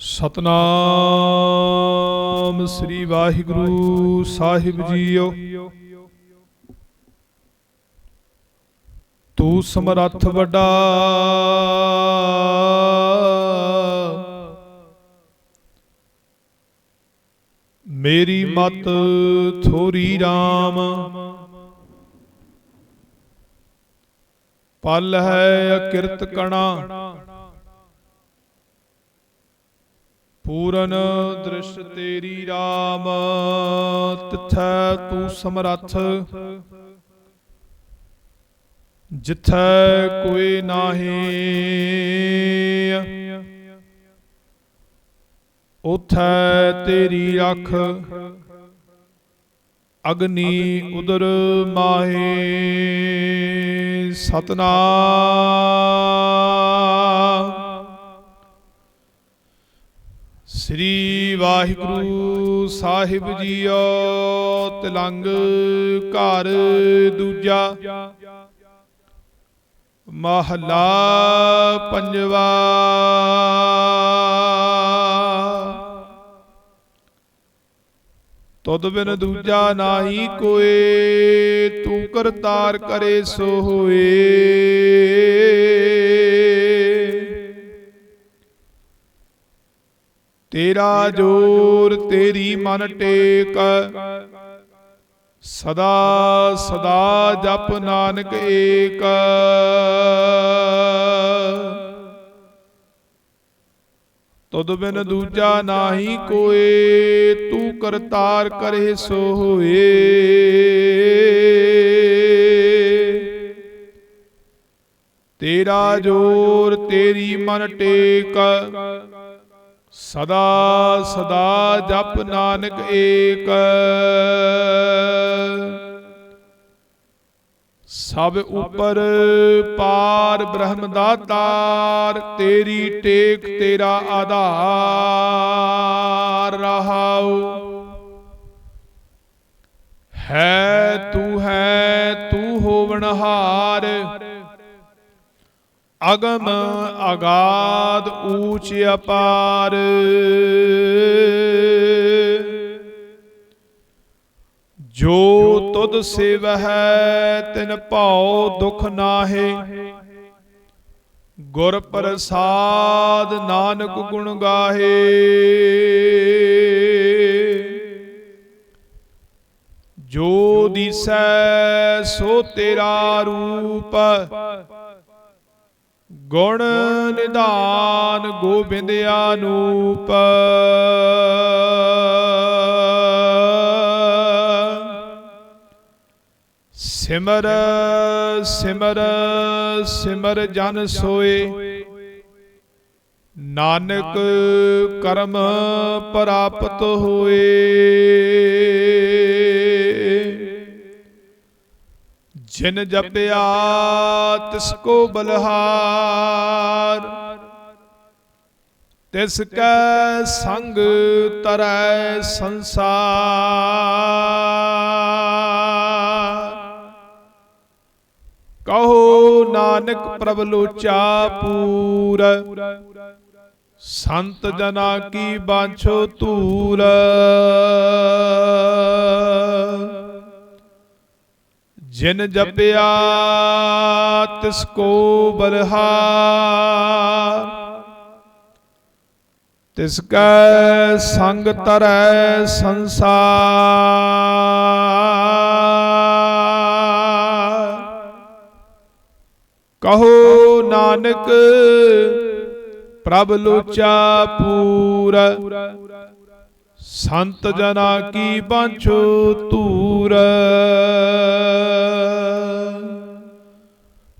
ਸਤਨਾਮ ਸ੍ਰੀ ਵਾਹਿਗੁਰੂ ਸਾਹਿਬ ਜੀਓ। ਤੂੰ ਸਮਰੱਥ ਵੱਡਾ। ਮੇਰੀ ਮਤ ਥੋਰੀ RAM ਪਲ ਹੈ ਅਕਿਰਤ ਕਣਾ। ਪੂਰਨ ਦ੍ਰਿਸ਼ ਤੇਰੀ RAM ਤਿਥੈ ਤੂੰ ਸਮਰੱਥ। ਜਿਥੈ ਕੋਈ ਨਾਹੀ, ਉਥੈ ਤੇਰੀ ਰੱਖ। ਅਗਨੀ ਉਦਰ ਮਾਹੇ, ਸਤਨਾਮ। ਸ੍ਰੀ ਵਾਹਿਗੁਰੂ ਸਾਹਿਬ ਜੀਓ ਤਿਲੰਗ ਘਰ ਦੂਜਾ। ਮਹਲਾ ਪੰਜਵਾ। ਤੁਧ ਬਿਨ ਦੂਜਾ ਨਾਹੀ ਕੋਏ, ਤੂੰ ਕਰਤਾਰ ਕਰੇ ਸੋ ਹੋਏ। ਤੇਰਾ ਜੋਰ ਤੇਰੀ ਮਨ ਟੇਕ। ਸਦਾ ਸਦਾ ਜਪ ਨਾਨਕ ਏਕ। ਤੁਧ ਬਿਨ ਦੂਜਾ ਨਾਹੀ ਕੋਏ, ਤੂੰ ਕਰਤਾਰ ਕਰੇ ਸੋ ਹੋਏ ਤੇਰਾ ਜੋਰ ਤੇਰੀ ਮਨ ਟੇਕ। ਸਦਾ ਸਦਾ ਜਪ ਨਾਨਕ ਏਕ। ਸਭ ਉਪਰ ਪਾਰ ਬ੍ਰਹਮ ਦਾਤਾਰ ਤੇਰੀ ਟੇਕ ਤੇਰਾ ਆਧਾਰ ਰਹਾਉ। ਹੈ ਤੂੰ ਹੈ ਤੂੰ ਹੋਵਨਹਾਰ ਅਗਮ ਅਗਾਦ ਊਚ ਅਪਾਰ। ਜੋ ਤੁਧ ਸੇਵਹਿ, ਤਿਨ ਭਾਉ ਦੁਖ ਨਾਹੇ। ਗੁਰ ਪ੍ਰਸਾਦ ਨਾਨਕ ਗੁਣ ਗਾਹੇ। ਜੋ ਦਿਸੈ, ਸੋ ਤੇਰਾ ਰੂਪ। ਗੁਣ ਨਿਧਾਨ ਗੋਬਿੰਦ ਆਨੂਪ ਸਿਮਰ ਸਿਮਰ ਸਿਮਰ ਜਨ ਸੋਏ। ਨਾਨਕ ਕਰਮ ਪ੍ਰਾਪਤ ਹੋਏ। ਜਿਨ ਜਪਿਆ ਤਿਸ ਕੋ ਬਲਹਾਰ। ਤਿਸ ਕੈ ਸੰਗ ਤਰੈ ਸੰਸਾਰ। ਕਹੋ ਨਾਨਕ ਪ੍ਰਭ ਲੋਚਾ ਪੂਰ। ਸੰਤ ਜਨਾ ਕੀ ਬਾਛੋ ਧੂਰ ਜਿਨ ਜਪਿਆ, ਤਿਸ ਕੋ ਬਲਹਾਰ ਤਿਸ ਕੈ ਸੰਗ ਤਰੈ ਸੰਸਾਰ। ਕਹੋ ਨਾਨਕ, ਪ੍ਰਭ ਲੋਚਾ ਪੂਰ। ਸੰਤ ਜਨਾ ਕੀ ਬਾਂਛੋ ਧੂਰ।